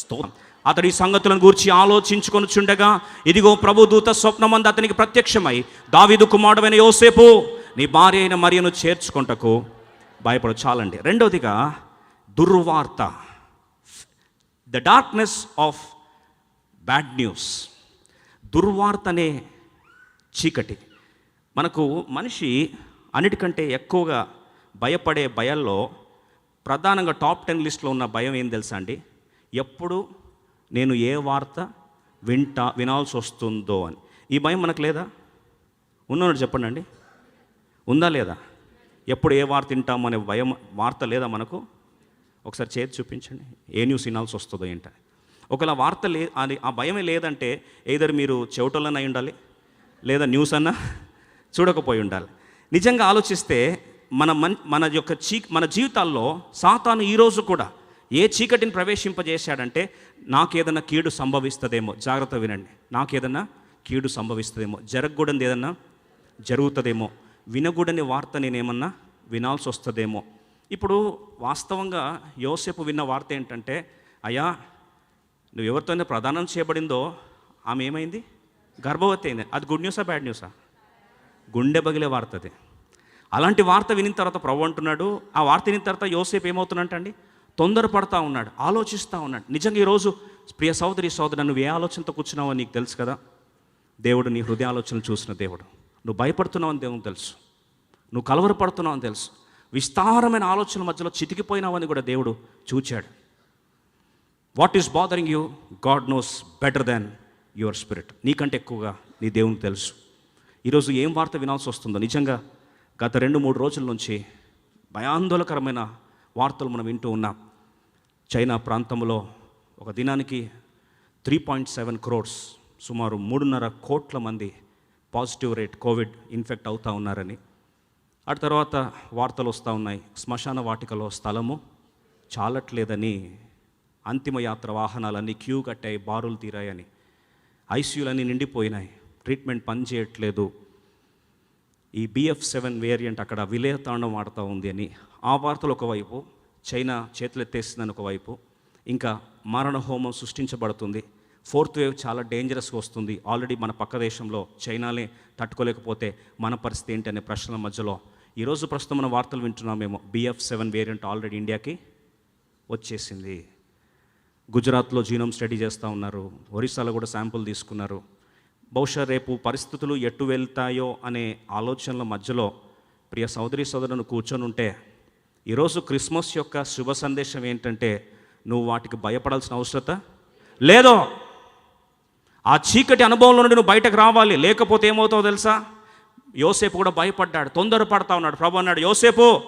స్తోత్రం. అతడి సంగతులను గూర్చి ఆలోచించుకొనుచుండగా ఇదిగో ప్రభుదూత స్వప్నమంది అతనికి ప్రత్యక్షమై దావిదు కుమారుడైన యోసేపు నీ భార్య అయిన మరియను చేర్చుకుంటకు భయపడు. చాలండి. రెండవదిగా దుర్వార్త. The darkness of bad news దుర్వార్త అనే చీకటి. మనకు మనిషి అన్నిటికంటే ఎక్కువగా భయపడే భయాల్లో ప్రధానంగా టాప్ టెన్ లిస్ట్లో ఉన్న భయం ఏం తెలుసా అండి? ఎప్పుడు నేను ఏ వార్త వింటా వినాల్సి వస్తుందో అని. ఈ భయం మనకు లేదా? ఉన్నాడు చెప్పండి అండి. ఉందా లేదా? ఎప్పుడు ఏ వార్త వింటాము అనే భయం వార్త లేదా మనకు? ఒకసారి చేతి చూపించండి. ఏ న్యూస్ వినాల్సి వస్తుందో ఏంటని ఒకవేళ వార్త లే అది ఆ భయమే లేదంటే ఏదర్ మీరు చెవిటోళ్ళని ఉండాలి? లేదా న్యూస్ అన్నా? చూడకపోయి ఉండాలి. నిజంగా ఆలోచిస్తే మన మన్ మన యొక్క చీ మన జీవితాల్లో సాతాను ఈరోజు కూడా ఏ చీకటిని ప్రవేశింపజేశాడంటే నాకేదన్నా కీడు సంభవిస్తుందేమో. జాగ్రత్త వినండి. నాకేదన్నా కీడు సంభవిస్తుందేమో. జరగకూడదు ఏదన్నా జరుగుతుందేమో. వినకూడని వార్త నేనేమన్నా వినాల్సి వస్తుందేమో ఇప్పుడు వాస్తవంగా యోసేపు విన్న వార్త ఏంటంటే అయ్యా నువ్వు ఎవరితోనే ప్రదానం చేయబడిందో ఆమె ఏమైంది? గర్భవతి అయింది. అది గుడ్ న్యూసా బ్యాడ్ న్యూసా? గుండె బగిలే వార్త అది. అలాంటి వార్త వినిన తర్వాత ప్రభు అంటున్నాడు. ఆ వార్త వినిన తర్వాత యోసేపు ఏమవుతున్నట్టండి తొందరపడతా ఉన్నాడు ఆలోచిస్తూ ఉన్నాడు. నిజంగా ఈరోజు ప్రియ సోదరి సోదరు నువ్వు ఏ ఆలోచనతో కూర్చున్నావో నీకు తెలుసు కదా? దేవుడు నీ హృదయ ఆలోచనలు చూసిన దేవుడు. నువ్వు భయపడుతున్నావు అని దేవునికి తెలుసు. నువ్వు కలవరపడుతున్నావని తెలుసు. విస్తారమైన ఆలోచనల మధ్యలో చితికిపోయినావని కూడా దేవుడు చూచాడు. What is bothering you God knows better than your spirit నీకంటే ఎక్కువగా నీ దేవునికి తెలుసు. ఈరోజు ఏం వార్త వినాల్సి వస్తుందో? నిజంగా గత రెండు మూడు రోజుల నుంచి భయాందోళకరమైన వార్తలు మనం వింటూ ఉన్నాం. చైనా ప్రాంతంలో ఒక దినానికి త్రీ పాయింట్ సెవెన్ క్రోర్స్ సుమారు మూడున్నర కోట్ల మంది పాజిటివ్ రేట్ కోవిడ్ ఇన్ఫెక్ట్ అవుతూ ఉన్నారని. ఆ తర్వాత వార్తలు వస్తూ ఉన్నాయి. శ్మశాన వాటికలో స్థలము చాలట్లేదని అంతిమయాత్ర వాహనాలన్నీ క్యూ కట్టాయి బారులు తీరాయని. ఐసీయూలన్నీ నిండిపోయినాయి. ట్రీట్మెంట్ పనిచేయట్లేదు. ఈ బిఎఫ్ సెవెన్ వేరియంట్ అక్కడ విలేతాండం ఆడుతూ ఉంది అని. ఆ వార్తలు ఒకవైపు చైనా చేతులెత్తేస్తుందని ఒకవైపు ఇంకా మారణ హోమం సృష్టించబడుతుంది. ఫోర్త్ వేవ్ చాలా డేంజరస్గా వస్తుంది. ఆల్రెడీ మన పక్క దేశంలో చైనాలే తట్టుకోలేకపోతే మన పరిస్థితి ఏంటి అనే ప్రశ్నల మధ్యలో ఈరోజు ప్రస్తుతం మన వార్తలు వింటున్నామేమో బిఎఫ్ సెవెన్ వేరియంట్ ఆల్రెడీ ఇండియాకి వచ్చేసింది. గుజరాత్లో జీనోమ్ స్టడీ చేస్తూ ఉన్నారు. ఒరిస్సాలో కూడా శాంపుల్ తీసుకున్నారు. బహుశా రేపు పరిస్థితులు ఎటు వెళ్తాయో అనే ఆలోచనల మధ్యలో ప్రియ సోదరి సోదరులను కూర్చొని ఉంటే ఈరోజు క్రిస్మస్ యొక్క శుభ సందేశం ఏంటంటే నువ్వు వాటికి భయపడాల్సిన అవసరత లేదో ఆ చీకటి అనుభవంలో నుండి నువ్వు బయటకు రావాలి. లేకపోతే ఏమవుతావు తెలుసా? యోసేపు కూడా భయపడ్డాడు. తొందరపడతా ఉన్నాడు. ప్రభు అన్నాడు యోసేపు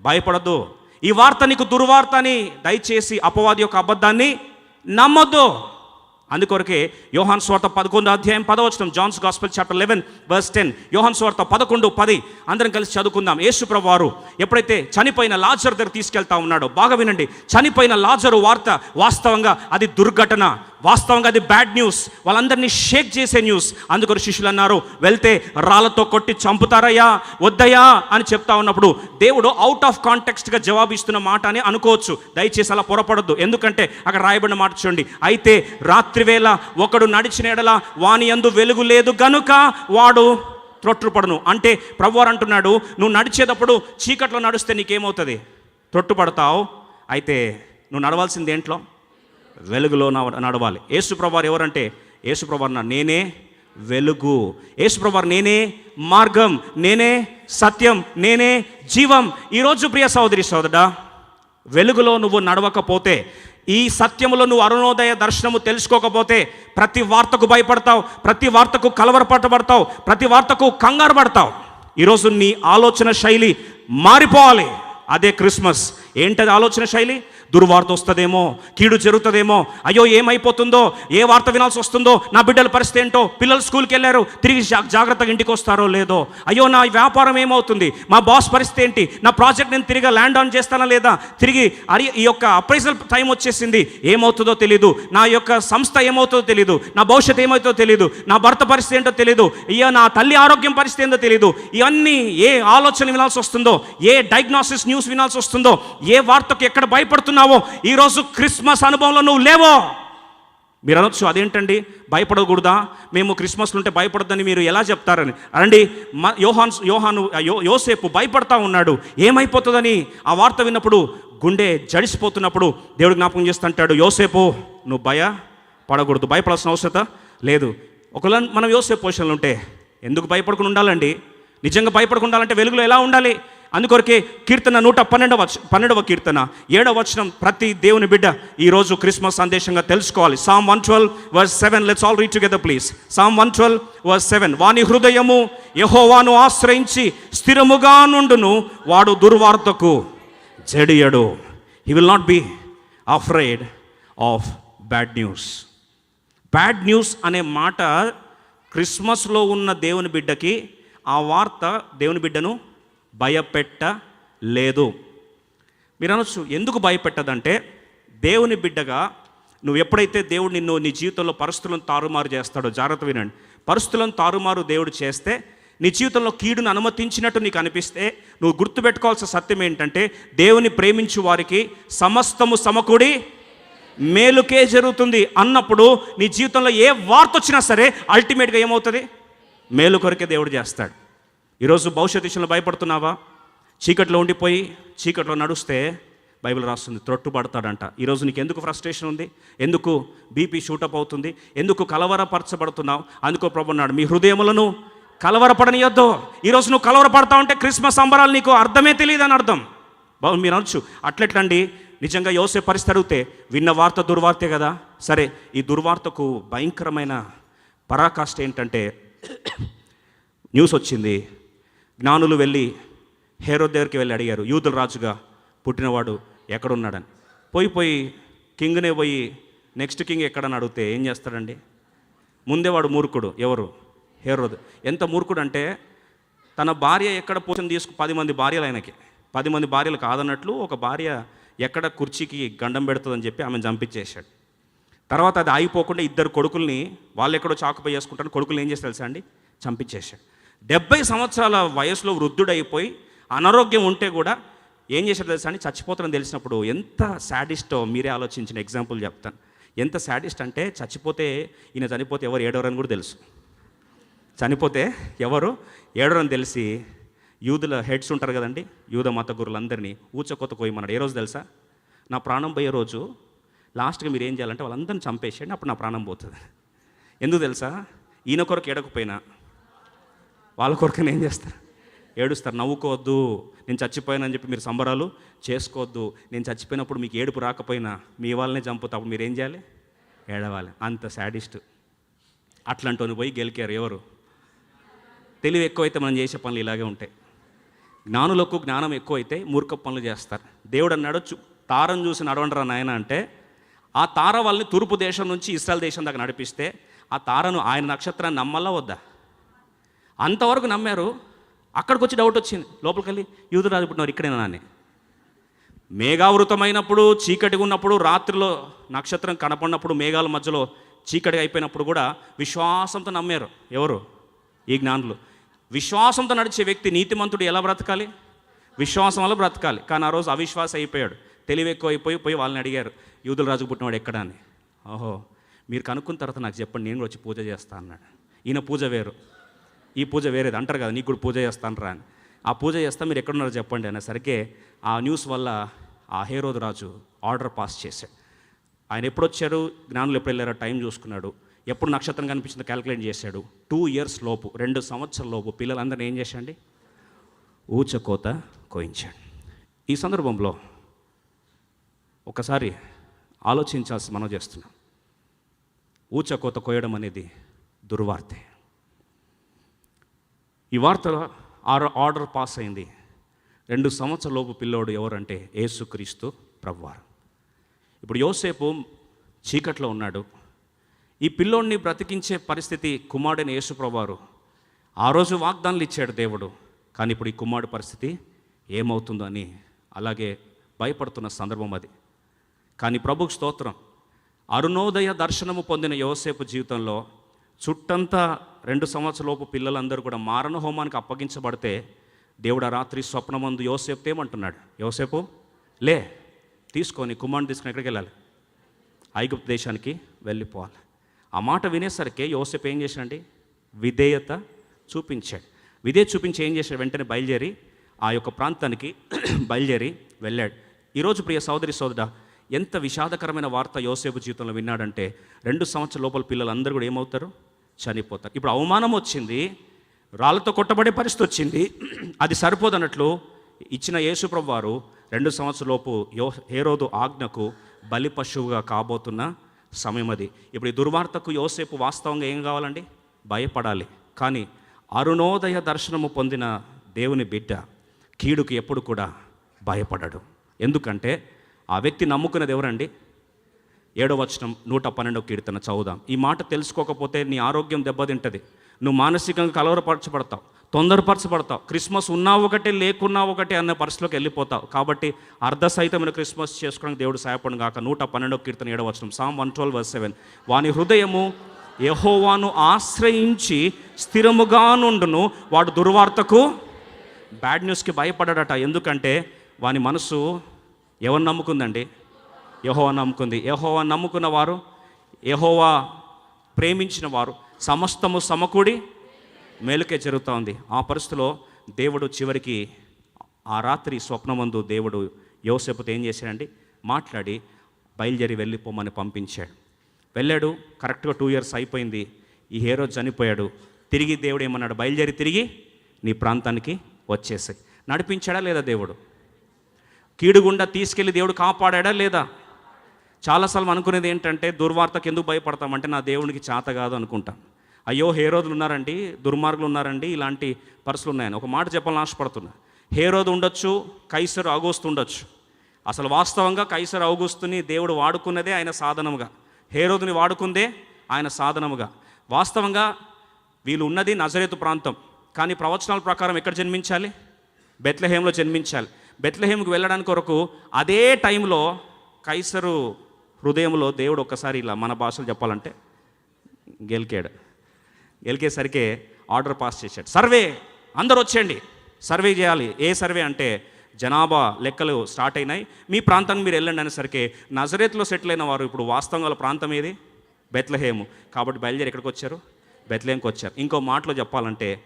భయపడద్దు. ఈ వార్త నీకు దుర్వార్త అని దయచేసి అపవాది యొక్క అబద్ధాన్ని నమ్మొద్దు. అందుకొరకే యోహాన్ స్వార్త పదకొండు అధ్యాయం పదవచనం John's gospel chapter eleven verse ten Yohan స్వార్త పదకొండు పది. అందరం కలిసి చదువుకుందాం. యేసుప్రభు వారు ఎప్పుడైతే చనిపోయిన లాజర్ దగ్గర తీసుకెళ్తా ఉన్నాడో బాగా వినండి. చనిపోయిన లాజరు వార్త వాస్తవంగా అది దుర్ఘటన. వాస్తవంగా అది బ్యాడ్ న్యూస్ వాళ్ళందరినీ షేక్ చేసే న్యూస్ అందుకొరకు శిష్యులు అన్నారు వెళ్తే రాళ్ళతో కొట్టి చంపుతారయ్యా వద్దయ్యా అని చెప్తా ఉన్నప్పుడు దేవుడు అవుట్ ఆఫ్ కాంటెక్స్ట్గా జవాబిస్తున్న మాట అని అనుకోవచ్చు. దయచేసి అలా పొరపడద్దు. ఎందుకంటే అక్కడ రాయబడిన మాట చూడండి. అయితే రాత్రివేళ ఒకడు నడిచిన ఎడల వాని ఎందు వెలుగు లేదు గనుక వాడు త్రొట్టుపడను. అంటే ప్రభువారు అంటున్నాడు నువ్వు నడిచేటప్పుడు చీకట్లో నడిస్తే నీకేమవుతుంది? త్రొట్టుపడతావు? అయితే నువ్వు నడవాల్సింది ఏంట్లో? వెలుగులో నవ- నడవాలి. యేసుప్రభారు ఎవరంటే? యేసుప్రభారు నా నేనే వెలుగు. యేసుప్రభారు నేనే మార్గం నేనే సత్యం నేనే జీవం. ఈరోజు ప్రియ సోదరి సోదరుడా వెలుగులో నువ్వు నడవకపోతే ఈ సత్యములో నువ్వు అరుణోదయ దర్శనము తెలుసుకోకపోతే ప్రతి వార్తకు భయపడతావు ప్రతి వార్తకు కలవరపడబడతావు ప్రతి వార్తకు కంగారు పడతావు. ఈరోజు నీ ఆలోచన శైలి మారిపోవాలి. అదే క్రిస్మస్. ఏంటది ఆలోచన శైలి? దుర్వార్త వస్తుందేమో కీడు జరుగుతుందేమో అయ్యో ఏమైపోతుందో ఏ వార్త వినాల్సి వస్తుందో నా బిడ్డల పరిస్థితి ఏంటో పిల్లలు స్కూల్కి వెళ్ళారు తిరిగి జా- జాగ్రత్తగా ఇంటికి వస్తారో లేదో అయ్యో నా వ్యాపారం ఏమవుతుంది మా బాస్ పరిస్థితి ఏంటి నా ప్రాజెక్ట్ నేను తిరిగి ల్యాండ్ ఆన్ చేస్తానా లేదా తిరిగి అరి ఈ యొక్క అప్రైజల్ టైం వచ్చేసింది ఏమవుతుందో తెలియదు నా యొక్క సంస్థ ఏమవుతుందో తెలియదు నా భవిష్యత్తు ఏమవుతుందో తెలియదు నా భర్త పరిస్థితి ఏంటో తెలియదు అయ్యో నా తల్లి ఆరోగ్యం పరిస్థితి ఏంటో తెలియదు ఇవన్నీ ఏ ఆలోచన వినాల్సి వస్తుందో ఏ డయాగ్నోసిస్ న్యూస్ న్యూస్ వినాల్సి వస్తుందో? ఏ వార్తకు ఎక్కడ భయపడుతున్నావో? ఈరోజు క్రిస్మస్ అనుభవంలో నువ్వు లేవో? మీరు అనొచ్చు అదేంటండి? భయపడకూడదా? మేము క్రిస్మస్లు ఉంటే భయపడద్దని మీరు ఎలా చెప్తారని? అండి మ యోహాన్ యోహాను యో యోసేపు భయపడతా ఉన్నాడు. ఏమైపోతుందని? ఆ వార్త విన్నప్పుడు గుండె జడిసిపోతున్నప్పుడు దేవుడు జ్ఞాపకం చేస్తుంటాడు యోసేపు నువ్వు భయ పడకూడదు భయపడాల్సిన అవసరత లేదు. ఒకవేళ మనం యోసేపు పొజిషన్లో ఉంటే ఎందుకు భయపడకుండా ఉండాలండి? నిజంగా భయపడకుండా ఉండాలంటే వెలుగులో ఎలా ఉండాలి? అందుకొరకే కీర్తన నూట పన్నెండవ పన్నెండవ కీర్తన ఏడవ వచనం ప్రతి దేవుని బిడ్డ ఈరోజు క్రిస్మస్ సందేశంగా తెలుసుకోవాలి. Psalm one twelve verse seven let's all read together please Psalm one twelve verse seven వాని హృదయము యహోవాను ఆశ్రయించి స్థిరముగా నుండును వాడు దుర్వార్తకు జడియడు. He will not be afraid of bad news bad news అనే మాట క్రిస్మస్లో ఉన్న దేవుని బిడ్డకి ఆ వార్త దేవుని బిడ్డను భయపెట్టలేదు మీరు అనొచ్చు ఎందుకు భయపెట్టదంటే దేవుని బిడ్డగా నువ్వు ఎప్పుడైతే దేవుడు నిన్ను నీ జీవితంలో పరిస్థితులను తారుమారు చేస్తాడో జాగ్రత్త వినండి. పరిస్థితులను తారుమారు దేవుడు చేస్తే నీ జీవితంలో కీడును అనుమతించినట్టు నీకు అనిపిస్తే నువ్వు గుర్తుపెట్టుకోవాల్సిన సత్యం ఏంటంటే దేవుని ప్రేమించు వారికి సమస్తము సమకూడి మేలుకే జరుగుతుంది అన్నప్పుడు నీ జీవితంలో ఏ వార్త వచ్చినా సరే అల్టిమేట్గా ఏమవుతుంది? మేలు కొరకే దేవుడు చేస్తాడు. ఈరోజు భవిష్యత్ విషయంలో భయపడుతున్నావా? చీకట్లో ఉండిపోయి చీకట్లో నడుస్తే బైబిల్ రాస్తుంది త్రొట్టుపడతాడంట. ఈరోజు నీకు ఎందుకు ఫ్రస్ట్రేషన్ ఉంది? ఎందుకు బీపీ షూటప్ అవుతుంది? ఎందుకు కలవరపరచబడుతున్నావు? అందుకో ప్రభు అన్నాడు మీ హృదయములను కలవరపడనియొద్దు. ఈరోజు నువ్వు కలవరపడతా ఉంటే క్రిస్మస్ సంబరాలు నీకు అర్థమే తెలియదు అని అర్థం. బాబు మీరు అనొచ్చు అట్లెట్లండి? నిజంగా యోసే పరిస్థితి అడిగితే విన్న వార్త దుర్వార్తే కదా? సరే ఈ దుర్వార్తకు భయంకరమైన పరాకాష్ట ఏంటంటే న్యూస్ వచ్చింది. జ్ఞానులు వెళ్ళి హేరో దగ్గరికి వెళ్ళి అడిగారు యూదుల రాజుగా పుట్టినవాడు ఎక్కడున్నాడని? పోయి పోయి కింగ్నే పోయి నెక్స్ట్ కింగ్ ఎక్కడని అడిగితే ఏం చేస్తాడండి? ముందే వాడు మూర్ఖుడు ఎవరు? హేరోద్. ఎంత మూర్ఖుడు అంటే తన భార్య ఎక్కడ పోషన్ తీసుకు పది మంది భార్యలు ఆయనకి. పది మంది భార్యలు కాదన్నట్లు ఒక భార్య ఎక్కడ కుర్చీకి గండం పెడుతుందని చెప్పి ఆమెను చంపించేశాడు. తర్వాత అది ఆగిపోకుండా ఇద్దరు కొడుకుల్ని వాళ్ళు ఎక్కడో చాకుపై చేసుకుంటారు కొడుకులు ఏం చేస్తారు తెలుసా అండి? చంపించేశాడు డెబ్బై సంవత్సరాల వయసులో వృద్ధుడైపోయి అనారోగ్యం ఉంటే కూడా ఏం చేశారు తెలుసా అని చచ్చిపోతారని తెలిసినప్పుడు ఎంత శాడిస్టో మీరే ఆలోచించిన ఎగ్జాంపుల్ చెప్తాను. ఎంత శాడిస్ట్ అంటే చచ్చిపోతే ఈయన చనిపోతే ఎవరు ఏడవరని కూడా తెలుసు. చనిపోతే ఎవరు ఏడరని తెలిసి యూదుల హెడ్స్ ఉంటారు కదండి యూద మత గురులందరినీ ఊచకొత్త కోయమన్నాడు ఏ రోజు తెలుసా? నా ప్రాణం పోయే రోజు లాస్ట్గా మీరు ఏం చేయాలంటే వాళ్ళందరిని చంపేసేయండి అప్పుడు నా ప్రాణం పోతుంది. ఎందుకు తెలుసా? ఈయన కొరకు ఏడకపోయినా వాళ్ళ కొరకు ఏం చేస్తారు? ఏడుస్తారు. నవ్వుకోవద్దు. నేను చచ్చిపోయానని చెప్పి మీరు సంబరాలు చేసుకోవద్దు. నేను చచ్చిపోయినప్పుడు మీకు ఏడుపు రాకపోయినా మీ వాళ్ళనే చంపుతా. అప్పుడు మీరు ఏం చేయాలి? ఏడవాలి. అంత శాడిస్ట్ అట్లాంటి పోయి గెలికారు ఎవరు? తెలివి ఎక్కువైతే మనం చేసే పనులు ఇలాగే ఉంటాయి. జ్ఞానులకు జ్ఞానం ఎక్కువైతే మూర్ఖ పనులు చేస్తారు. దేవుడు అన్నాడు తారం తారను చూసి నడవండరా నాయన అంటే ఆ తార వాళ్ళని తూర్పు దేశం నుంచి ఇస్రాయల్ దేశం దాకా నడిపిస్తే ఆ తారను ఆయన నక్షత్రాన్ని నమ్మల్లా వద్దా? అంతవరకు నమ్మారు. అక్కడికి వచ్చి డౌట్ వచ్చింది. లోపలికి వెళ్ళి యూదురాజు పుట్టినవారు ఇక్కడేనా అని మేఘావృతమైనప్పుడు చీకటిగా ఉన్నప్పుడు రాత్రిలో నక్షత్రం కనపడినప్పుడు మేఘాల మధ్యలో చీకటి అయిపోయినప్పుడు కూడా విశ్వాసంతో నమ్మారు. ఎవరు? ఈ జ్ఞానులు. విశ్వాసంతో నడిచే వ్యక్తి నీతిమంతుడు ఎలా బ్రతకాలి? విశ్వాసం వల్ల బ్రతకాలి. కానీ ఆ రోజు అవిశ్వాస అయిపోయాడు. తెలివి ఎక్కువ అయిపోయి పోయి వాళ్ళని అడిగారు యూదుల రాజు పుట్టినవాడు ఎక్కడ అని? ఓహో మీరు కనుక్కున్న తర్వాత నాకు చెప్పండి. నేను కూడా వచ్చి పూజ చేస్తా అన్నాడు. ఈయన పూజ వేరు. ఈ పూజ వేరేది. అంటారు కదా నీకు కూడా పూజ చేస్తాను రా అని. ఆ పూజ చేస్తా మీరు ఎక్కడున్నారో చెప్పండి అనేసరికి ఆ న్యూస్ వల్ల ఆ హేరోదు రాజు ఆర్డర్ పాస్ చేశాడు. ఆయన ఎప్పుడు వచ్చారు జ్ఞానులు ఎప్పుడు వెళ్ళారో టైం చూసుకున్నాడు. ఎప్పుడు నక్షత్రం కనిపించిందో క్యాలిక్యులేట్ చేశాడు. టూ ఇయర్స్ లోపు రెండు సంవత్సరాల లోపు పిల్లలందరినీ ఏం చేశాండి ఊచకోత కోయించాడు. ఈ సందర్భంలో ఒకసారి ఆలోచించాల్సి మనం చేస్తున్నాం. ఊచకోత కోయడం అనేది దుర్వార్తే. ఈ వార్త ఆర్- ఆర్డర్ పాస్ అయింది. రెండు సంవత్సరలోపు పిల్లోడు ఎవరంటే యేసుక్రీస్తు ప్రవ్వారు ఇప్పుడు యోసేపు చీకట్లో ఉన్నాడు. ఈ పిల్లోడిని బ్రతికించే పరిస్థితి కుమారుడైన యేసు ప్రభువారు ఆ రోజు వాగ్దానాలు ఇచ్చాడు దేవుడు. కానీ ఇప్పుడు ఈ కుమారుడు పరిస్థితి ఏమవుతుందో అని అలాగే భయపడుతున్న సందర్భం అది. కానీ ప్రభుకు స్తోత్రం. అరుణోదయ దర్శనము పొందిన యోసేపు జీవితంలో చుట్టంతా రెండు సంవత్సరలోపు పిల్లలందరూ కూడా మారణ హోమానికి అప్పగించబడితే దేవుడు ఆ రాత్రి స్వప్నమందు యోసేపు ఏమంటున్నాడు? యోసేపు లే తీసుకొని కుమారుని తీసుకుని ఎక్కడికి వెళ్ళాలి? ఐగుప్తు దేశానికి వెళ్ళిపోవాలి. ఆ మాట వినేసరికి యోసేపు ఏం చేశాడండి? విధేయత చూపించాడు. విధేయత చూపించి ఏం చేశాడు? వెంటనే బయలుదేరి ఆ యొక్క ప్రాంతానికి బయలుదేరి వెళ్ళాడు. ఈరోజు ప్రియ సోదరి సోదర ఎంత విషాదకరమైన వార్త యోసేపు జీవితంలో విన్నాడంటే రెండు సంవత్సరాల లోపల పిల్లలందరూ కూడా ఏమవుతారు? చనిపోతారు. ఇప్పుడు అవమానం వచ్చింది రాళ్ళతో కొట్టబడే పరిస్థితి వచ్చింది అది సరిపోదన్నట్లు ఇచ్చిన యేసుప్రభు వారు రెండు సంవత్సరలోపు యో హేరోదు ఆజ్ఞకు బలి పశువుగా కాబోతున్న సమయం అది. ఇప్పుడు ఈ దుర్వార్తకు యోసేపు వాస్తవంగా ఏం కావాలండి? భయపడాలి. కానీ అరుణోదయ దర్శనము పొందిన దేవుని బిడ్డ కీడుకు ఎప్పుడు కూడా భయపడడు. ఎందుకంటే ఆ వ్యక్తి నమ్ముకున్నది ఎవరండి? ఏడో వచనం నూట పన్నెండో కీర్తన చదువుదాం. ఈ మాట తెలుసుకోకపోతే నీ ఆరోగ్యం దెబ్బతింటది. నువ్వు మానసికంగా కలవరపరచబడతావు తొందరపరచబడతావు. క్రిస్మస్ ఉన్నా ఒకటే లేకున్నా ఒకటే అన్న పరిస్థితిలోకి వెళ్ళిపోతావు. కాబట్టి అర్ధ సహితమైన క్రిస్మస్ చేసుకోవడానికి దేవుడు సహాయపడు కాక నూట పన్నెండో కీర్తన ఏడవ వచనం సామ్ వన్ ట్వెల్వ్ సెవెన్ వాని హృదయము యహోవాను ఆశ్రయించి స్థిరముగా నుండును. వాడు దుర్వార్తకు బ్యాడ్ న్యూస్కి భయపడ్డాడట ఎందుకంటే వాని మనసు ఎవరు నమ్ముకుందండి? యహోవా నమ్ముకుంది. యహోవా నమ్ముకున్న వారు యహోవా ప్రేమించిన వారు సమస్తము సమకూడి మేలుకే జరుగుతూ ఉంది. ఆ పరిస్థితిలో దేవుడు చివరికి ఆ రాత్రి స్వప్నమందు దేవుడు యోసేపుతో ఏం చేశాడండి? మాట్లాడి బయలుదేరి వెళ్ళిపోమని పంపించాడు. వెళ్ళాడు కరెక్ట్గా టూ ఇయర్స్ అయిపోయింది. ఈ హీరో చనిపోయాడు. తిరిగి దేవుడు ఏమన్నాడు? బయలుదేరి తిరిగి నీ ప్రాంతానికి వచ్చేసాయి. నడిపించాడా లేదా దేవుడు? కీడుగుండా తీసుకెళ్ళి దేవుడు కాపాడా లేదా? చాలాసార్లు మనం అనుకునేది ఏంటంటే దుర్వార్తకు ఎందుకు భయపడతామంటే నా దేవునికి చేత కాదు అనుకుంటాం. అయ్యో హేరోదులు ఉన్నారండి దుర్మార్గులు ఉన్నారండి ఇలాంటి పరిస్థితులు ఉన్నాయని. ఒక మాట చెప్పాలని ఆశపడుతున్నా. హేరోదు ఉండొచ్చు కైసర్ ఆగోస్తు ఉండొచ్చు. అసలు వాస్తవంగా కైసర్ ఔగుస్తుని దేవుడు వాడుకున్నదే ఆయన సాధనముగా. హేరోదుని వాడుకుందే ఆయన సాధనముగా. వాస్తవంగా వీళ్ళు ఉన్నది నజరేతు ప్రాంతం. కానీ ప్రవచనాల ప్రకారం ఎక్కడ జన్మించాలి? బెత్లహేంలో జన్మించాలి. బెత్లహేంకి వెళ్ళడానికి కొరకు అదే టైంలో కైసరు హృదయంలో దేవుడు ఒక్కసారి ఇలా మన భాషలో చెప్పాలంటే గెలికాడు. గెలికేసరికి ఆర్డర్ పాస్ చేశాడు. సర్వే! అందరు వచ్చేయండి. సర్వే చేయాలి. ఏ సర్వే అంటే జనాభా లెక్కలు స్టార్ట్ అయినాయి. మీ ప్రాంతానికి మీరు వెళ్ళండి అనేసరికి నజరేత్లో సెటిల్ అయిన వారు ఇప్పుడు వాస్తవంగా ప్రాంతం ఏది? బెత్లహేము. కాబట్టి బయలుదేరి ఎక్కడికి వచ్చారు? బెత్లహేమ్కి వచ్చారు. ఇంకో మాటలో చెప్పాలంటే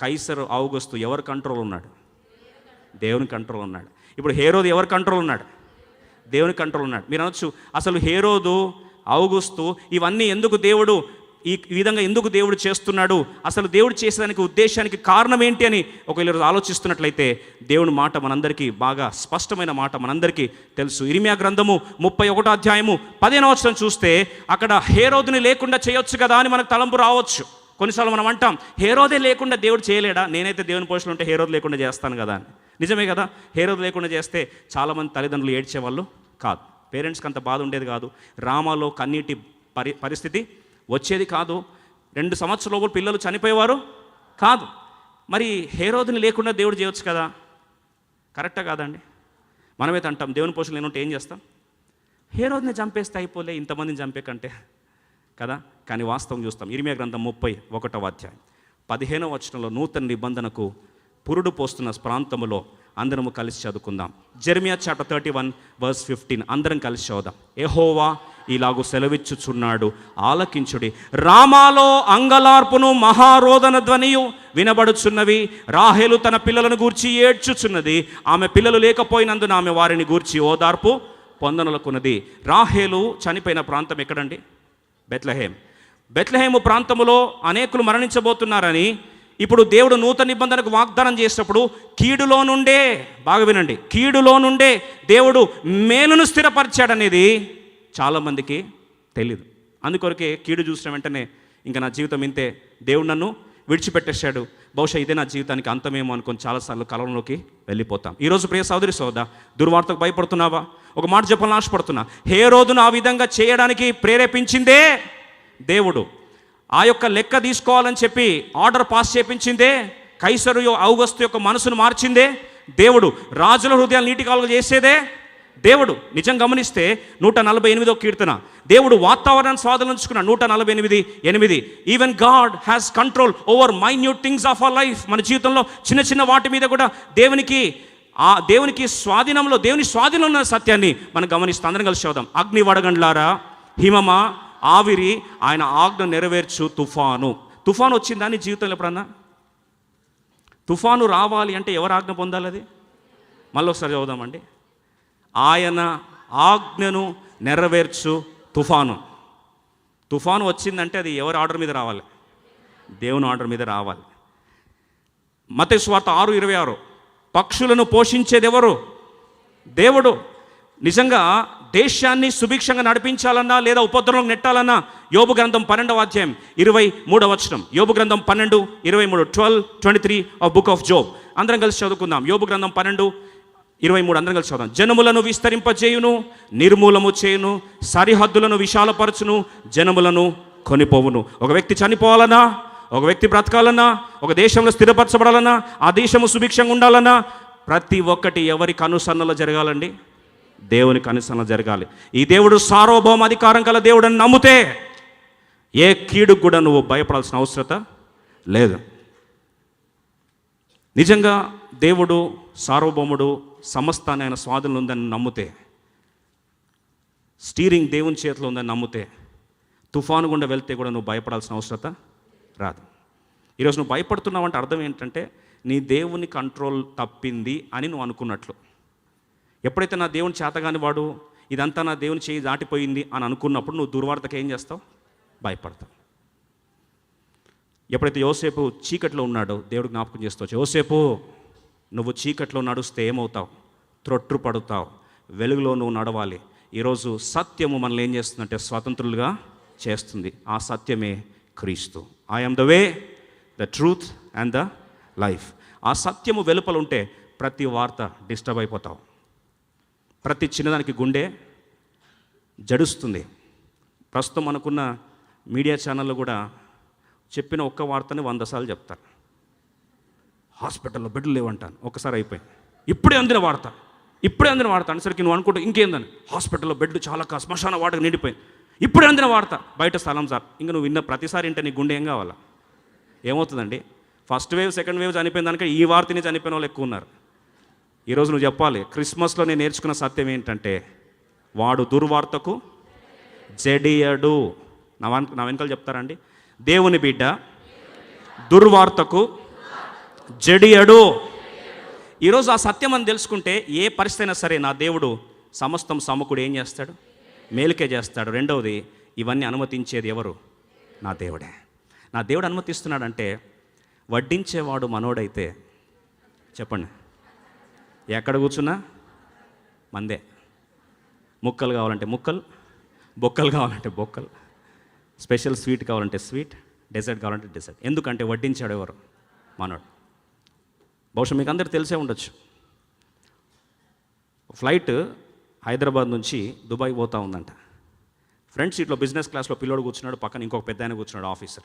కైసరు ఆవుగస్తు ఎవరు కంట్రోల్ ఉన్నాడు? దేవుని కంట్రోల్ ఉన్నాడు. ఇప్పుడు హేరోది ఎవరు కంట్రోల్ ఉన్నాడు? దేవుని కంట్రోల్ ఉన్నాడు. మీరు అనొచ్చు అసలు హేరోదు అవుగుస్తూ ఇవన్నీ ఎందుకు దేవుడు ఈ ఈ విధంగా ఎందుకు దేవుడు చేస్తున్నాడు? అసలు దేవుడు చేసేదానికి ఉద్దేశానికి కారణం ఏంటి అని ఒకవేళ ఆలోచిస్తున్నట్లయితే దేవుని మాట మనందరికీ బాగా స్పష్టమైన మాట మనందరికీ తెలుసు. ఇరిమియా గ్రంథము ముప్పై ఒకటో అధ్యాయము పదిహేను చూస్తే అక్కడ హేరోదుని లేకుండా చేయొచ్చు కదా అని మనకు తలంపు రావచ్చు. కొన్నిసార్లు మనం అంటాం హేరోదే లేకుండా దేవుడు చేయలేడా? నేనైతే దేవుని పోషణలు ఉంటే హేరోదు లేకుండా చేస్తాను కదా అని. నిజమే కదా? హేరోదు లేకుండా చేస్తే చాలామంది తల్లిదండ్రులు ఏడ్చేవాళ్ళు కాదు. పేరెంట్స్కి అంత బాధ ఉండేది కాదు. రామాలో కన్నీటి పరి పరిస్థితి వచ్చేది కాదు. రెండు సంవత్సరాల పిల్లలు చనిపోయేవారు కాదు. మరి హేరోదుని లేకుండా దేవుడు చేయొచ్చు కదా? కరెక్టా కాదండి? మనమైతే అంటాం దేవుని పోషణ లేనుంటే ఏం చేస్తాం? హేరోద్ని చంపేస్తే అయిపోలే ఇంతమందిని చంపే కంటే. కదా? కానీ వాస్తవం చూస్తాం. ఇరిమియా గ్రంథం ముప్పై ఒకటవ అధ్యాయం. పదిహేనవ వచనంలో నూతన నిబంధనకు పురుడు పోస్తున్న ప్రాంతములో అందరము కలిసి చదువుకుందాం. Jeremiah chapter thirty one verse fifteen అందరం కలిసి చదువుదాం. ఎహోవా ఇలాగూ సెలవిచ్చుచున్నాడు ఆలకించుడి. రామాలో అంగలార్పును మహారోదన ధ్వనియు వినబడుచున్నవి. రాహేలు తన పిల్లలను గూర్చి ఏడ్చుచున్నది. ఆమె పిల్లలు లేకపోయినందున ఆమె వారిని గూర్చి ఓదార్పు పొందనలకున్నది. రాహేలు చనిపోయిన ప్రాంతం ఎక్కడండి? బెత్లహేం. బెత్లహేము ప్రాంతములో అనేకులు మరణించబోతున్నారని ఇప్పుడు దేవుడు నూతన నిబంధనకు వాగ్దానం చేసినప్పుడు కీడులో నుండే బాగా వినండి కీడులో నుండే దేవుడు మేలును స్థిరపరిచాడనేది చాలామందికి తెలియదు అందుకొరకే కీడు చూసిన వెంటనే ఇంకా నా జీవితం ఇంతే. దేవుడు నన్ను విడిచిపెట్టేశాడు. బహుశా ఇదే నా జీవితానికి అంతమేమో అనుకుని చాలాసార్లు కలంలోకి వెళ్ళిపోతాం. ఈరోజు ప్రియ సోదరి సోద దుర్వార్తకు భయపడుతున్నావా? ఒక మాట చెప్పాలని ఆశపడుతున్నా. హే రోజును ఆ విధంగా చేయడానికి ప్రేరేపించిందే దేవుడు. ఆ యొక్క లెక్క తీసుకోవాలని చెప్పి ఆర్డర్ పాస్ చేపించిందే కైసరు ఔగస్తు యొక్క మనసును మార్చిందే దేవుడు రాజుల హృదయాలు నీటి కాలుగా చేసేదే. దేవుడు నిజం గమనిస్తే నూట నలభై ఎనిమిదో కీర్తన దేవుడు వాతావరణాన్ని స్వాధీనించుకున్నాడు నూట నలభై ఎనిమిది ఎనిమిది. Even God has control over minute things of our life మన జీవితంలో చిన్న చిన్న వాటి మీద కూడా దేవునికి ఆ దేవునికి స్వాధీనంలో దేవుని స్వాధీనంలో ఉన్న సత్యాన్ని మనం గమనిస్తూ అందరం కలిసి చూద్దాం అగ్ని వడగండ్లారా హిమమా ఆవిరి ఆయన ఆజ్ఞ నెరవేర్చు తుఫాను. తుఫాను వచ్చిందా నీ జీవితంలో ఎప్పుడన్నా? తుఫాను రావాలి అంటే ఎవరు ఆజ్ఞ పొందాలి అది? మళ్ళీ ఒకసారి చదువుదామండి. ఆయన ఆజ్ఞను నెరవేర్చు తుఫాను. తుఫాను వచ్చిందంటే అది ఎవరి ఆర్డర్ మీద రావాలి? దేవుని ఆర్డర్ మీద రావాలి. మత స్వార్థ ఆరు ఇరవై ఆరు. పక్షులను పోషించేది ఎవరు? దేవుడు. నిజంగా దేశాన్ని సుభిక్షంగా నడిపించాలన్నా లేదా ఉపద్రవం నెట్టాలన్నా యోబు గ్రంథం పన్నెండవ అధ్యాయం ఇరవై మూడవ వచనం. యోబు గ్రంథం పన్నెండు ఇరవై మూడు twelve twenty three of book of Job అందరం కలిసి చదువుకుందాం. యోబు గ్రంథం పన్నెండు ఇరవై మూడు అందరం కలిసి చదువుదాం. జనములను విస్తరింపజేయును నిర్మూలము చేయును సరిహద్దులను విశాలపరచును జనములను కొనిపోవును. ఒక వ్యక్తి చనిపోవాలన్నా ఒక వ్యక్తి బ్రతకాలన్నా ఒక దేశంలో స్థిరపరచబడాలన్నా ఆ దేశము సుభిక్షంగా ఉండాలన్నా ప్రతి ఒక్కటి ఎవరికి అనుసరణలో జరగాలండి? దేవునికి అనుసరణ జరగాలి. ఈ దేవుడు సార్వభౌమ అధికారం గల దేవుడని నమ్మితే ఏ కీడుకు కూడా నువ్వు భయపడాల్సిన అవసరత లేదు. నిజంగా దేవుడు సార్వభౌముడు సమస్తాన్ని ఆయన స్వాధీనంలో ఉందని నమ్మితే స్టీరింగ్ దేవుని చేతిలో ఉందని నమ్మితే తుఫాను గుండా వెళ్తే కూడా నువ్వు భయపడాల్సిన అవసరత రాదు. ఈరోజు నువ్వు భయపడుతున్నావు అంటే అర్థం ఏంటంటే నీ దేవుని కంట్రోల్ తప్పింది అని నువ్వు అనుకున్నట్లు. ఎప్పుడైతే నా దేవుని చేతగాని వాడు ఇదంతా నా దేవుని చేయి దాటిపోయింది అని అనుకున్నప్పుడు నువ్వు దుర్వార్తకు ఏం చేస్తావు? భయపడతావు. ఎప్పుడైతే యోసేపు చీకట్లో ఉన్నాడో దేవుడు జ్ఞాపకం చేస్తావు. యోసేపు నువ్వు చీకట్లో నడుస్తే ఏమవుతావు? త్రొట్టు పడుతావు. వెలుగులో నువ్వు నడవాలి. ఈరోజు సత్యము మనల్ని ఏం చేస్తుందంటే స్వతంత్రులుగా చేస్తుంది. ఆ సత్యమే క్రీస్తు. I am the way the truth and the life ఆ సత్యము వెలుపలుంటే ప్రతి వార్త డిస్టర్బ్ అయిపోతావు. ప్రతి చిన్నదానికి గుండె జడుస్తుంది. ప్రస్తుతం అనుకున్న మీడియా ఛానళ్ళు కూడా చెప్పిన ఒక్క వార్తని వంద సార్లు చెప్తారు. హాస్పిటల్లో బెడ్లు లేవంటాను. ఒకసారి అయిపోయింది. ఇప్పుడే అందిన వార్త. ఇప్పుడే అందిన వార్త. అనేసరికి నువ్వు అనుకుంటూ ఇంకేందని. హాస్పిటల్లో బెడ్లు చాలా కా శ్మశాన వాటకు నిండిపోయింది. ఇప్పుడే అందిన వార్త. బయట స్థలం సార్. ఇంకా నువ్వు విన్న ప్రతిసారి ఇంటే నీ గుండె ఏం కావాలా? ఏమవుతుందండి? ఫస్ట్ వేవ్ సెకండ్ వేవ్ చనిపోయిన దానికే ఈ వార్తని చనిపోయిన వాళ్ళు ఎక్కువ ఉన్నారు. ఈరోజు నువ్వు చెప్పాలి క్రిస్మస్లో నేను నేర్చుకున్న సత్యం ఏంటంటే వాడు దుర్వార్తకు జడియడు. నా నా వెనకాల చెప్తారండి దేవుని బిడ్డ దుర్వార్తకు జడియడు. ఈరోజు ఆ సత్యం అని తెలుసుకుంటే ఏ పరిస్థితి అయినా సరే నా దేవుడు సమస్తం సమకుడు ఏం చేస్తాడు? మేలుకే చేస్తాడు. రెండవది ఇవన్నీ అనుమతించేది ఎవరు? నా దేవుడే. నా దేవుడు అనుమతిస్తున్నాడంటే వడ్డించేవాడు మనోడైతే చెప్పండి. ఎక్కడ కూర్చున్నా మందే. ముక్కలు కావాలంటే ముక్కలు బొక్కలు కావాలంటే బొక్కలు స్పెషల్ స్వీట్ కావాలంటే స్వీట్ డెజర్ట్ కావాలంటే డెజర్ట్. ఎందుకంటే వడ్డించాడు ఎవరు? మనోడు. బహుశా మీకు అందరు తెలిసే ఉండొచ్చు. ఫ్లైట్ హైదరాబాద్ నుంచి దుబాయ్ పోతా ఉందంట. ఫ్రంట్ సీట్లో బిజినెస్ క్లాస్లో పిల్లోడు కూర్చున్నాడు పక్కన ఇంకొక పెద్ద ఆయన కూర్చున్నాడు ఆఫీసర్.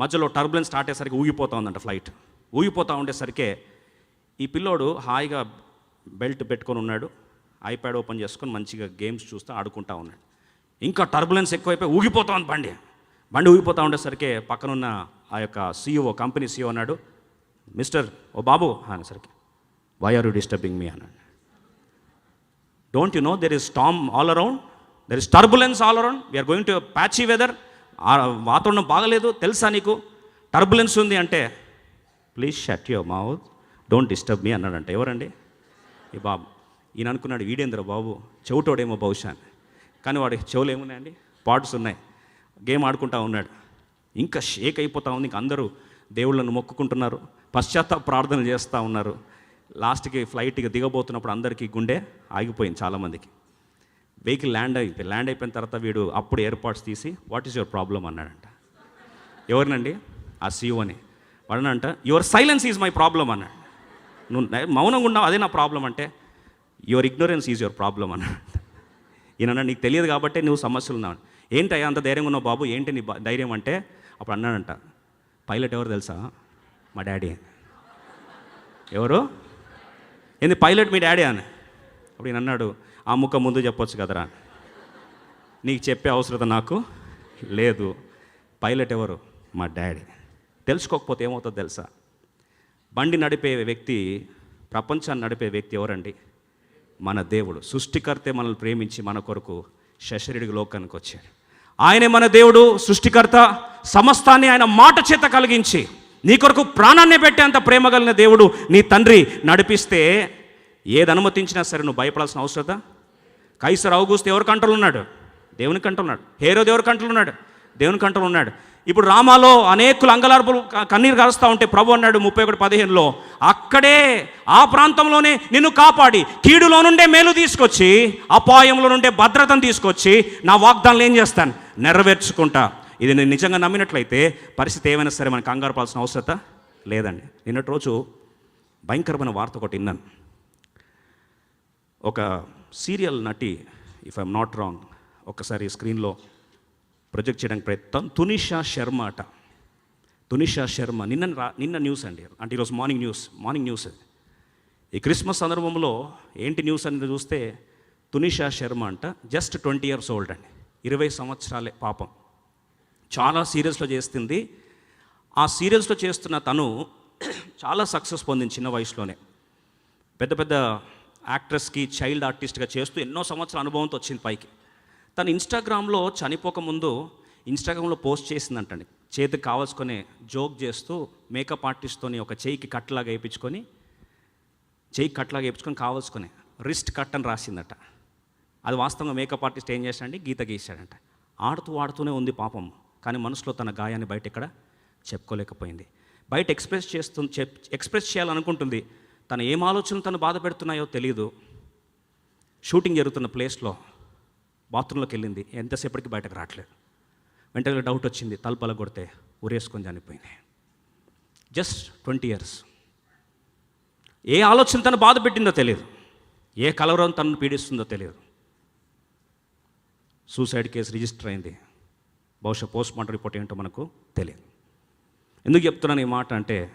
మధ్యలో టర్బులెన్స్ స్టార్ట్ అయ్యేసరికి ఊగిపోతా ఉందంట ఫ్లైట్. ఊగిపోతూ ఉండేసరికి ఈ పిల్లోడు హాయిగా బెల్ట్ పెట్టుకొని ఉన్నాడు ఐప్యాడ్ ఓపెన్ చేసుకొని మంచిగా గేమ్స్ చూస్తూ ఆడుకుంటా ఉన్నాడు. ఇంకా టర్బులెన్స్ ఎక్కువైపోయి ఊగిపోతా ఉంది బండి. బండి ఊగిపోతూ ఉండేసరికి పక్కనున్న ఆ యొక్క సీఈఓ కంపెనీ సీఈఓ అన్నాడు మిస్టర్ ఓ బాబు అనేసరికి why are you disturbing me అన్నాడు. Don't you know there is storm all around there is turbulence all around we're going to patchy weather వాతావరణం బాగలేదు తెలుసా నీకు? టర్బులెన్స్ ఉంది అంటే please shut your mouth don't disturb me అన్నాడంట. ఎవరండి? ఈ బాబు. ఈయన అనుకున్నాడు వీడేంద్ర బాబు? చెవిటోడేమో బహుశా కానీ వాడి చెవులు ఏమున్నాయండి పార్ట్స్ ఉన్నాయి. గేమ్ ఆడుకుంటా ఉన్నాడు. ఇంకా షేక్ అయిపోతా ఉంది. ఇంక అందరూ దేవుళ్ళను మొక్కుకుంటున్నారు. పశ్చాత్తాప ప్రార్థనలు చేస్తూ ఉన్నారు. లాస్ట్కి ఫ్లైట్కి దిగబోతున్నప్పుడు అందరికీ గుండె ఆగిపోయింది చాలామందికి. వెహికల్ ల్యాండ్ అయిపోయి ల్యాండ్ అయిపోయిన తర్వాత వీడు అప్పుడు ఏర్పాట్స్ తీసి వాట్ ఈస్ యువర్ ప్రాబ్లం అన్నాడంట. ఎవరినండి? ఆ సీఓని వాడనంట your silence is my problem అన్నాడు. నువ్వు మౌనంగా ఉన్నావు అదే నా ప్రాబ్లం అంటే your ignorance is your problem అన్న ఈయన నీకు తెలియదు కాబట్టి నువ్వు సమస్యలు ఉన్నావు ఏంటయ్యా అంత ధైర్యంగా ఉన్నావు బాబు? ఏంటి నీ ధైర్యం అంటే? అప్పుడు అన్నాడంట పైలట్ ఎవరు తెలుసా? మా డాడీ. ఎవరు? ఏంది పైలట్ మీ డాడీ అని అప్పుడు నేను అన్నాడు ఆ ముఖం ముందు చెప్పొచ్చు కదరా నీకు చెప్పే అవసరత నాకు లేదు. పైలట్ ఎవరు? మా డాడీ. తెలుసుకోకపోతే ఏమవుతుందో తెలుసా? బండి నడిపే వ్యక్తి ప్రపంచాన్ని నడిపే వ్యక్తి ఎవరండి? మన దేవుడు. సృష్టికర్తే మనల్ని ప్రేమించి మన కొరకు శశరుడికి లోకానికి వచ్చాడు. ఆయనే మన దేవుడు సృష్టికర్త సమస్తాన్ని ఆయన మాట చేత కలిగించి నీ కొరకు ప్రాణాన్ని పెట్టేంత ప్రేమ కలిగిన దేవుడు నీ తండ్రి నడిపిస్తే ఏది అనుమతించినా సరే నువ్వు భయపడాల్సిన అవసరత కైసర్ అవగూస్తే ఎవరి కంట్రోల్ ఉన్నాడు? దేవుని కంట్రోల్ ఉన్నాడు. హేరో దేవుని కంట్రోల్ ఉన్నాడు? దేవుని కంట్రోల్ ఉన్నాడు. ఇప్పుడు రామాలో అనేకులు అంగలార్పులు కన్నీరు కలుస్తూ ఉంటే ప్రభు అన్నాడు ముప్పై ఒకటి పదిహేనులో అక్కడే ఆ ప్రాంతంలోనే నిన్ను కాపాడి కీడులో నుండే మేలు తీసుకొచ్చి అపాయంలో నుండే భద్రతను తీసుకొచ్చి నా వాగ్దానాలు ఏం చేస్తాను? నెరవేర్చుకుంటా. ఇది నేను నిజంగా నమ్మినట్లయితే పరిస్థితి ఏమైనా సరే మనకు కంగారు పడాల్సిన అవసరత లేదండి. నిన్నటి రోజు భయంకరమైన వార్త ఒకటి విన్నాను. ఒక సీరియల్ నటి ఇఫ్ ఐఎమ్ నాట్ రాంగ్ ఒకసారి స్క్రీన్లో ప్రొజెక్ట్ చేయడానికి ప్రయత్నం. తునిషా శర్మ అట. తునిషా శర్మ నిన్న నిన్న న్యూస్ అండి. అంటే ఈరోజు మార్నింగ్ న్యూస్ మార్నింగ్ న్యూస్ ఈ క్రిస్మస్ సందర్భంలో ఏంటి న్యూస్ అనేది చూస్తే తునిషా శర్మ అంట జస్ట్ ట్వంటీ ఇయర్స్ ఓల్డ్ అండి. ఇరవై సంవత్సరాలే పాపం. చాలా సీరియల్స్లో చేస్తుంది. ఆ సీరియల్స్లో చేస్తున్న తను చాలా సక్సెస్ పొందింది చిన్న వయసులోనే. పెద్ద పెద్ద యాక్ట్రెస్కి చైల్డ్ ఆర్టిస్ట్గా చేస్తూ ఎన్నో సంవత్సరాల అనుభవంతో వచ్చింది పైకి. తను ఇన్స్టాగ్రామ్లో చనిపోకముందు ఇన్స్టాగ్రామ్లో పోస్ట్ చేసిందంటండి. చేతికి కావాల్సుకొని జోక్ చేస్తూ మేకప్ ఆర్టిస్ట్తోని ఒక చేయికి కట్లాగా వేయించుకొని చేయికి కట్లాగా వేయించుకొని కావాల్సుకొని రిస్ట్ కట్ అని రాసిందట. అది వాస్తవంగా మేకప్ ఆర్టిస్ట్ ఏం చేశాడంటే గీత గీశాడంట. ఆడుతూ ఆడుతూనే ఉంది పాపం కానీ మనసులో తన గాయాన్ని బయట ఇక్కడ చెప్పుకోలేకపోయింది. బయట ఎక్స్ప్రెస్ చేస్తు చెప్ ఎక్స్ప్రెస్ చేయాలనుకుంటుంది. తను ఏం ఆలోచనలు తను బాధ పెడుతున్నాయో తెలియదు షూటింగ్ జరుగుతున్న ప్లేస్లో బాత్రూంలోకి వెళ్ళింది. ఎంతసేపటికి బయటకు రావట్లేదు. వెంటనే డౌట్ వచ్చింది తలపల కొడితే ఉరేసుకొని చనిపోయింది. Just twenty years. ఏ ఆలోచన తను బాధ పెట్టిందో తెలియదు. ఏ కలవరం తనను పీడిస్తుందో తెలియదు. సూసైడ్ కేసు రిజిస్టర్ అయింది. బహుశా పోస్ట్ మార్టం రిపోర్ట్ ఏంటో మనకు తెలియదు. ఎందుకు చెప్తున్నాను ఈ మాట అంటే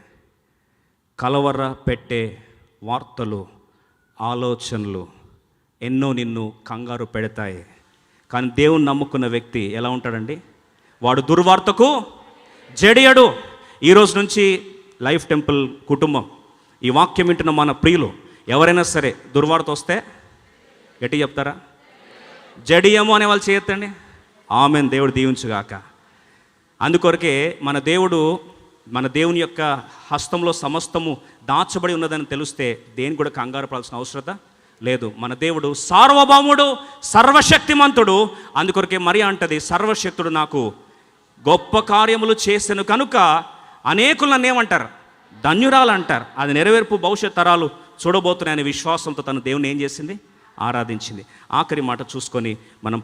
కలవర పెట్టే వార్తలు ఆలోచనలు ఎన్నో నిన్ను కంగారు పెడతాయి. కానీ దేవుని నమ్ముకున్న వ్యక్తి ఎలా ఉంటాడండి? వాడు దుర్వార్తకు జడియడు. ఈరోజు నుంచి లైఫ్ టెంపుల్ కుటుంబం ఈ వాక్యం వింటున్న మన ప్రియులు ఎవరైనా సరే దుర్వార్త వస్తే ఎటు చెప్తారా? జడియము అనే వాళ్ళు చేయొద్దండి. ఆమెన్ దేవుడు దీవించుగాక. అందుకొరకే మన దేవుడు మన దేవుని యొక్క హస్తంలో సమస్తము దాచబడి ఉన్నదని తెలిస్తే దేని కూడా కంగారు పడాల్సిన అవసరత? లేదు. మన దేవుడు సార్వభౌముడు సర్వశక్తిమంతుడు. అందుకొరకే మరి అంటది సర్వశక్తుడు నాకు గొప్ప కార్యములు చేసెను కనుక అనేకులు నన్ను ఏమంటారు? ధన్యురాలు అంటారు అది నెరవేర్పు భవిష్యత్ తరాలు చూడబోతున్నాయనే విశ్వాసంతో తన దేవుని ఏం చేసింది? ఆరాధించింది. ఆఖరి మాట చూసుకొని మనం